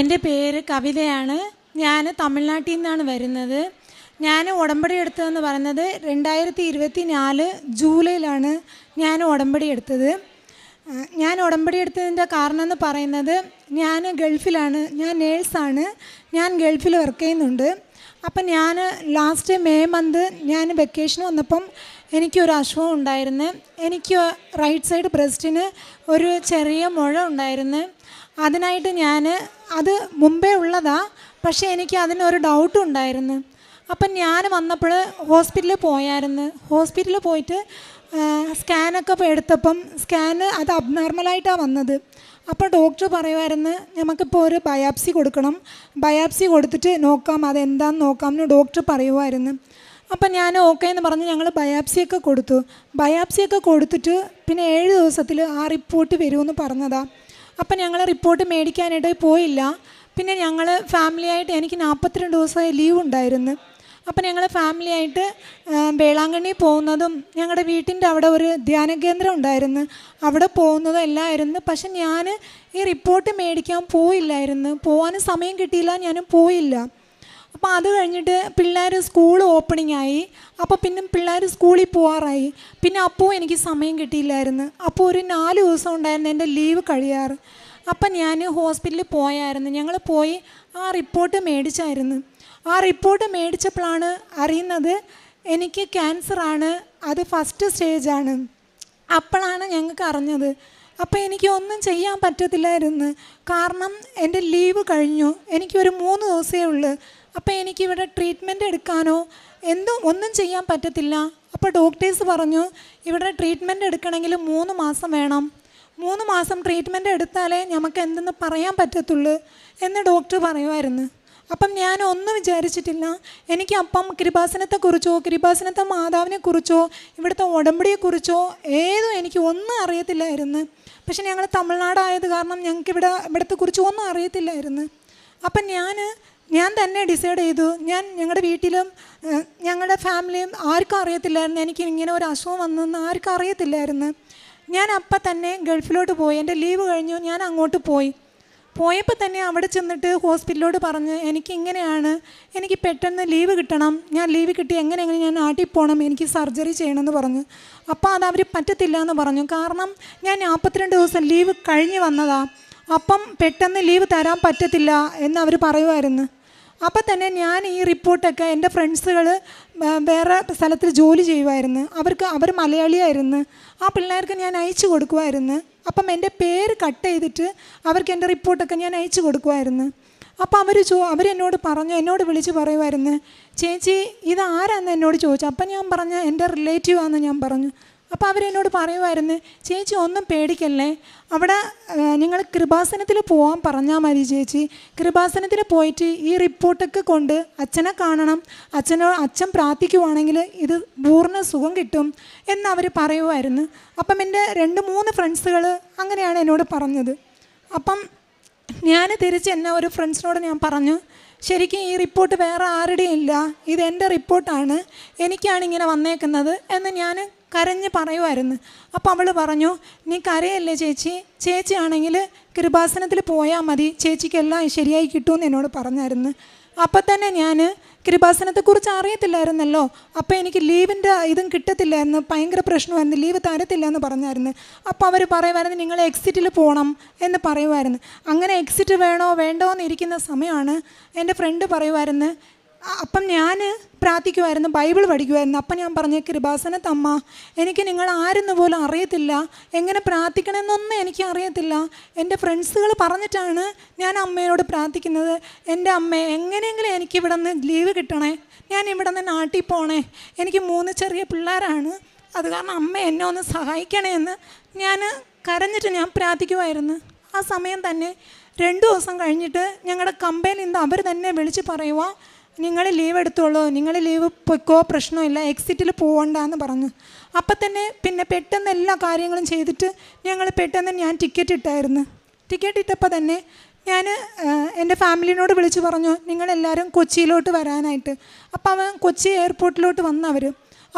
എന്റെ പേര് കവിതയാണ്. ഞാൻ തമിഴ്നാട്ടിൽ നിന്നാണ് വരുന്നത്. ഞാൻ ഉടമ്പടി എടുത്തതെന്ന് പറയുന്നത് രണ്ടായിരത്തി ഇരുപത്തി നാല് ജൂലൈയിലാണ് ഞാൻ ഉടമ്പടി എടുത്തത്. ഞാൻ ഉടമ്പടി എടുത്തതിന്റെ കാരണം എന്ന് പറയുന്നത് ഞാൻ ഗൾഫിലാണ്. ഞാൻ നേഴ്സാണ്. ഞാൻ ഗൾഫിൽ വർക്ക് ചെയ്യുന്നുണ്ട്. അപ്പം ഞാൻ ലാസ്റ്റ് മെയ് മന്ത് ഞാൻ വെക്കേഷൻ വന്നപ്പം എനിക്കൊരു അസുഖം ഉണ്ടായിരുന്നു. എനിക്ക് റൈറ്റ് സൈഡ് ബ്രസ്റ്റിന് ഒരു ചെറിയ മുഴ ഉണ്ടായിരുന്നു. അതിനായിട്ട് ഞാൻ അത് മുമ്പേ ഉള്ളതാ പക്ഷേ എനിക്ക് അതിനൊരു ഡൗട്ട് ഉണ്ടായിരുന്നു. അപ്പം ഞാൻ വന്നപ്പോൾ ഹോസ്പിറ്റലിൽ പോയായിരുന്നു. ഹോസ്പിറ്റലിൽ പോയിട്ട് സ്കാനൊക്കെ എടുത്തപ്പം സ്കാന് അത് അബ്നോർമലായിട്ടാണ് വന്നത്. അപ്പോൾ ഡോക്ടർ പറയുമായിരുന്നു നമുക്കിപ്പോൾ ഒരു ബയാപ്സി കൊടുക്കണം. ബയാപ്സി കൊടുത്തിട്ട് നോക്കാം അതെന്താണെന്ന് നോക്കാം എന്ന് ഡോക്ടർ പറയുമായിരുന്നു. അപ്പം ഞാൻ ഓക്കെ എന്ന് പറഞ്ഞ് ഞങ്ങൾ ബയാപ്സിയൊക്കെ കൊടുത്തു. ബയാപ്സിയൊക്കെ കൊടുത്തിട്ട് പിന്നെ ഏഴ് ദിവസത്തിൽ ആ റിപ്പോർട്ട് വരുമെന്ന് പറഞ്ഞതാണ് അപ്പം ഞങ്ങൾ റിപ്പോർട്ട് മേടിക്കാനായിട്ട് പോയില്ല. പിന്നെ ഞങ്ങൾ ഫാമിലിയായിട്ട് എനിക്ക് നാൽപ്പത്തിരണ്ട് ദിവസമായി ലീവ് ഉണ്ടായിരുന്നു. അപ്പം ഞങ്ങൾ ഫാമിലിയായിട്ട് വേളാങ്കണ്ണി പോകുന്നതും ഞങ്ങളുടെ വീട്ടിന്റെ അവിടെ ഒരു ധ്യാന കേന്ദ്രം ഉണ്ടായിരുന്നു. അവിടെ പോകുന്നതും എല്ലാമായിരുന്നു പക്ഷെ ഞാൻ ഈ റിപ്പോർട്ട് മേടിക്കാൻ പോയില്ലായിരുന്നു. പോകാനും സമയം കിട്ടിയില്ല ഞാനും പോയില്ല. അപ്പോൾ അത് കഴിഞ്ഞിട്ട് പിള്ളേർ സ്കൂൾ ഓപ്പണിംഗ് ആയി. അപ്പോൾ പിന്നെ പിള്ളേർ സ്കൂളിൽ പോകാറായി പിന്നെ അപ്പോൾ എനിക്ക് സമയം കിട്ടിയില്ലായിരുന്നു. അപ്പോൾ ഒരു നാല് ദിവസം ഉണ്ടായിരുന്നു എന്റെ ലീവ് കഴിയാറ്. അപ്പം ഞാൻ ഹോസ്പിറ്റലിൽ പോയായിരുന്നു. ഞങ്ങൾ പോയി ആ റിപ്പോർട്ട് മേടിച്ചായിരുന്നു. ആ റിപ്പോർട്ട് മേടിച്ചപ്പോഴാണ് അറിയുന്നത് എനിക്ക് ക്യാൻസറാണ് അത് ഫസ്റ്റ് സ്റ്റേജാണ് അപ്പോഴാണ് ഞങ്ങൾക്ക് അറിഞ്ഞത്. അപ്പോൾ എനിക്ക് ഒന്നും ചെയ്യാൻ പറ്റത്തില്ലായിരുന്നു. കാരണം എന്റെ ലീവ് കഴിഞ്ഞു. എനിക്കൊരു മൂന്ന് ദിവസമേ ഉള്ളൂ. അപ്പോൾ എനിക്കിവിടെ ട്രീറ്റ്മെന്റ് എടുക്കാനോ എന്തും ഒന്നും ചെയ്യാൻ പറ്റത്തില്ല. അപ്പോൾ ഡോക്ടേഴ്സ് പറഞ്ഞു ഇവിടെ ട്രീറ്റ്മെന്റ് എടുക്കണമെങ്കിൽ മൂന്ന് മാസം വേണം. മൂന്ന് മാസം ട്രീറ്റ്മെന്റ് എടുത്താലേ നമുക്ക് എന്തെന്ന് പറയാൻ പറ്റത്തുള്ളൂ എന്ന് ഡോക്ടർ പറയുമായിരുന്നു. അപ്പം ഞാൻ ഒന്നും വിചാരിച്ചിട്ടില്ല. എനിക്ക് അപ്പം കൃപാസനത്തെക്കുറിച്ചോ കൃപാസനത്തെ മാതാവിനെക്കുറിച്ചോ ഇവിടുത്തെ ഉടമ്പടിയെക്കുറിച്ചോ ഏതും എനിക്ക് ഒന്നും അറിയത്തില്ലായിരുന്നു. പക്ഷെ ഞങ്ങൾ തമിഴ്നാടായത് കാരണം ഞങ്ങൾക്ക് ഇവിടെ ഇവിടത്തെ കുറിച്ച് ഒന്നും അറിയത്തില്ലായിരുന്നു. അപ്പം ഞാൻ ഞാൻ തന്നെ ഡിസൈഡ് ചെയ്തു. ഞാൻ ഞങ്ങളുടെ വീട്ടിലും ഞങ്ങളുടെ ഫാമിലിയും ആർക്കും അറിയത്തില്ലായിരുന്നു. എനിക്ക് ഇങ്ങനെ ഒരു അസുഖം വന്നെന്ന് ആർക്കും അറിയത്തില്ലായിരുന്നു. ഞാൻ അപ്പം തന്നെ ഗൾഫിലോട്ട് പോയി. എന്റെ ലീവ് കഴിഞ്ഞു. ഞാൻ അങ്ങോട്ട് പോയി. പോയപ്പോൾ തന്നെ അവിടെ ചെന്നിട്ട് ഹോസ്പിറ്റലിലോട് പറഞ്ഞ് എനിക്ക് ഇങ്ങനെയാണ്. എനിക്ക് പെട്ടെന്ന് ലീവ് കിട്ടണം. ഞാൻ ലീവ് കിട്ടി. എങ്ങനെ എങ്ങനെ ഞാൻ നാട്ടിൽ പോകണം എനിക്ക് സർജറി ചെയ്യണമെന്ന് പറഞ്ഞു. അപ്പോൾ അത് അവർ പറ്റത്തില്ല എന്ന് പറഞ്ഞു. കാരണം ഞാൻ നാൽപ്പത്തിരണ്ട് ദിവസം ലീവ് കഴിഞ്ഞ് വന്നതാണ് അപ്പം പെട്ടെന്ന് ലീവ് തരാൻ പറ്റത്തില്ല എന്ന് അവർ പറയുമായിരുന്നു അപ്പം തന്നെ ഞാൻ ഈ റിപ്പോർട്ടൊക്കെ എന്റെ ഫ്രണ്ട്സുകൾ വേറെ സ്ഥലത്തിൽ ജോലി ചെയ്യുമായിരുന്നു അവർക്ക് അവർ മലയാളിയായിരുന്നു. ആ പിള്ളേർക്ക് ഞാൻ അയച്ചു കൊടുക്കുമായിരുന്നു അപ്പം എന്റെ പേര് കട്ട് ചെയ്തിട്ട് അവർക്ക് എന്റെ റിപ്പോർട്ടൊക്കെ ഞാൻ അയച്ചു കൊടുക്കുമായിരുന്നു അപ്പോൾ അവർ ചോ അവരെന്നോട് പറഞ്ഞു എന്നോട് വിളിച്ച് പറയുമായിരുന്നു ചേച്ചി ഇത് ആരാന്ന് എന്നോട് ചോദിച്ചു. അപ്പം ഞാൻ പറഞ്ഞു എന്റെ റിലേറ്റീവാണെന്ന് ഞാൻ പറഞ്ഞു. അപ്പോൾ അവരെന്നോട് പറയുമായിരുന്നു ചേച്ചി ഒന്നും പേടിക്കല്ലേ? അവിടെ നിങ്ങൾ കൃപാസനത്തിൽ പോകാൻ പറഞ്ഞാൽ മതി ചേച്ചി. കൃപാസനത്തിൽ പോയിട്ട് ഈ റിപ്പോർട്ടൊക്കെ കൊണ്ട് അച്ഛനെ കാണണം. അച്ഛനോ അച്ഛൻ പ്രാർത്ഥിക്കുവാണെങ്കിൽ ഇത് പൂർണ സുഖം കിട്ടും എന്നവർ പറയുമായിരുന്നു. അപ്പം എന്റെ രണ്ട് മൂന്ന് ഫ്രണ്ട്സുകൾ അങ്ങനെയാണ് എന്നോട് പറഞ്ഞത്. അപ്പം ഞാൻ തിരിച്ച് എന്നെ ഒരു ഫ്രണ്ട്സിനോട് ഞാൻ പറഞ്ഞു ശരിക്കും ഈ റിപ്പോർട്ട് വേറെ ആരുടെയും ഇല്ല. ഇത് എന്റെ റിപ്പോർട്ടാണ്. എനിക്കാണ് ഇങ്ങനെ വന്നേക്കുന്നത് എന്ന് ഞാൻ കരഞ്ഞ് പറയുമായിരുന്നു അപ്പോൾ അവൾ പറഞ്ഞു നീ കരയല്ലേ ചേച്ചി? ചേച്ചിയാണെങ്കിൽ കൃപാസനത്തിൽ പോയാൽ മതി. ചേച്ചിക്കെല്ലാം ശരിയായി കിട്ടുമെന്ന് എന്നോട് പറഞ്ഞായിരുന്നു. അപ്പം തന്നെ ഞാൻ കൃപാസനത്തെക്കുറിച്ച് അറിയത്തില്ലായിരുന്നല്ലോ. അപ്പോൾ എനിക്ക് ലീവിന്റെ ഇതും കിട്ടത്തില്ലായിരുന്നു. ഭയങ്കര പ്രശ്നമായിരുന്നു. ലീവ് തരത്തില്ല എന്ന് പറഞ്ഞായിരുന്നു അപ്പോൾ അവർ പറയുമായിരുന്നു നിങ്ങൾ എക്സിറ്റിൽ പോകണം എന്ന് പറയുമായിരുന്നു അങ്ങനെ എക്സിറ്റ് വേണോ വേണ്ടോ എന്നിരിക്കുന്ന സമയമാണ് എന്റെ ഫ്രണ്ട് പറയുമായിരുന്നു അപ്പം ഞാൻ പ്രാർത്ഥിക്കുമായിരുന്നു ബൈബിൾ പഠിക്കുമായിരുന്നു അപ്പം ഞാൻ പറഞ്ഞു കൃപാസനത്തമ്മ എനിക്ക് നിങ്ങൾ ആരെന്ന് പോലും അറിയത്തില്ല. എങ്ങനെ പ്രാർത്ഥിക്കണമെന്നൊന്നും എനിക്ക് അറിയത്തില്ല. എന്റെ ഫ്രണ്ട്സുകൾ പറഞ്ഞിട്ടാണ് ഞാൻ അമ്മയോട് പ്രാർത്ഥിക്കുന്നത്. എന്റെ അമ്മ എങ്ങനെയെങ്കിലും എനിക്ക് ഇവിടെ നിന്ന് ലീവ് കിട്ടണേ. ഞാൻ ഇവിടെ നിന്ന് നാട്ടിൽ പോണേ. എനിക്ക് മൂന്ന് ചെറിയ പിള്ളേരാണ്. അത് കാരണം അമ്മ എന്നെ ഒന്ന് സഹായിക്കണേ എന്ന് ഞാൻ കരഞ്ഞിട്ട് ഞാൻ പ്രാർത്ഥിക്കുമായിരുന്നു ആ സമയം തന്നെ രണ്ട് ദിവസം കഴിഞ്ഞിട്ട് ഞങ്ങളുടെ കമ്പനിയിൽ നിന്ന് അവർ തന്നെ വിളിച്ച് പറയുക നിങ്ങൾ ലീവ് എടുത്തോളൂ. നിങ്ങൾ ലീവ് പൊയ്ക്കോ പ്രശ്നമില്ല. എക്സിറ്റിൽ പോകണ്ട എന്ന് പറഞ്ഞു. അപ്പം തന്നെ പിന്നെ പെട്ടെന്ന് എല്ലാ കാര്യങ്ങളും ചെയ്തിട്ട് ഞങ്ങൾ പെട്ടെന്ന് ഞാൻ ടിക്കറ്റ് ഇട്ടായിരുന്നു. ടിക്കറ്റ് ഇട്ടപ്പോൾ തന്നെ ഞാൻ എന്റെ ഫാമിലിനോട് വിളിച്ച് പറഞ്ഞു നിങ്ങളെല്ലാവരും കൊച്ചിയിലോട്ട് വരാനായിട്ട്. അപ്പോൾ അവൻ കൊച്ചി എയർപോർട്ടിലോട്ട് വന്നവർ